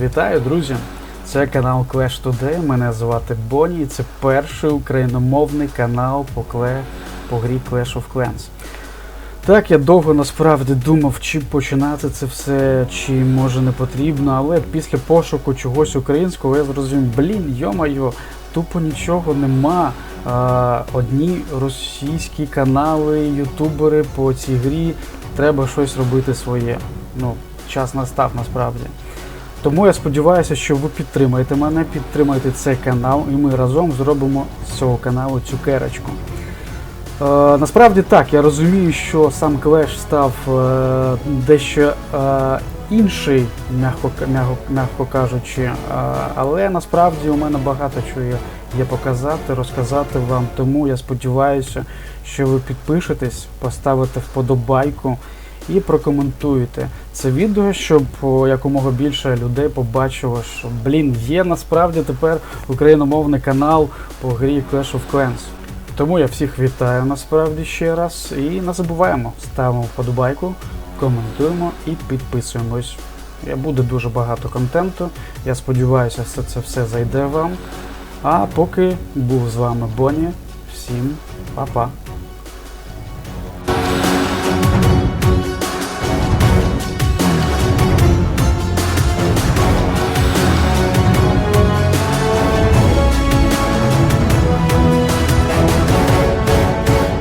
Вітаю, друзі! Це канал Clash Today. Мене звати Бонні. і Це перший україномовний канал по, кле... по грі Clash of Clans. Так, я довго насправді думав, чи починати це все, чи може не потрібно, але після пошуку чогось українського я зрозумів, блін, йо-майо, тупо нічого нема. А, одні російські канали, ютубери по цій грі, треба щось робити своє. Ну, час настав насправді. Тому я сподіваюся, що ви підтримаєте мене, підтримаєте цей канал, і ми разом зробимо з цього каналу цукерочку. Е, насправді так, я розумію, що сам Clash став е, дещо е, інший, м'яко, м'яко, м'яко кажучи, е, але насправді у мене багато чого є, є показати, розказати вам. Тому я сподіваюся, що ви підпишетесь, поставите вподобайку і прокоментуєте це відео, щоб якомога більше людей побачило, що блін, є насправді тепер україномовний канал по грі Clash of Clans. Тому я всіх вітаю насправді ще раз і не забуваємо, ставимо вподобайку, коментуємо і підписуємось. Я буде дуже багато контенту. Я сподіваюся, що це все зайде вам. А поки був з вами Бонні. Всім па-па.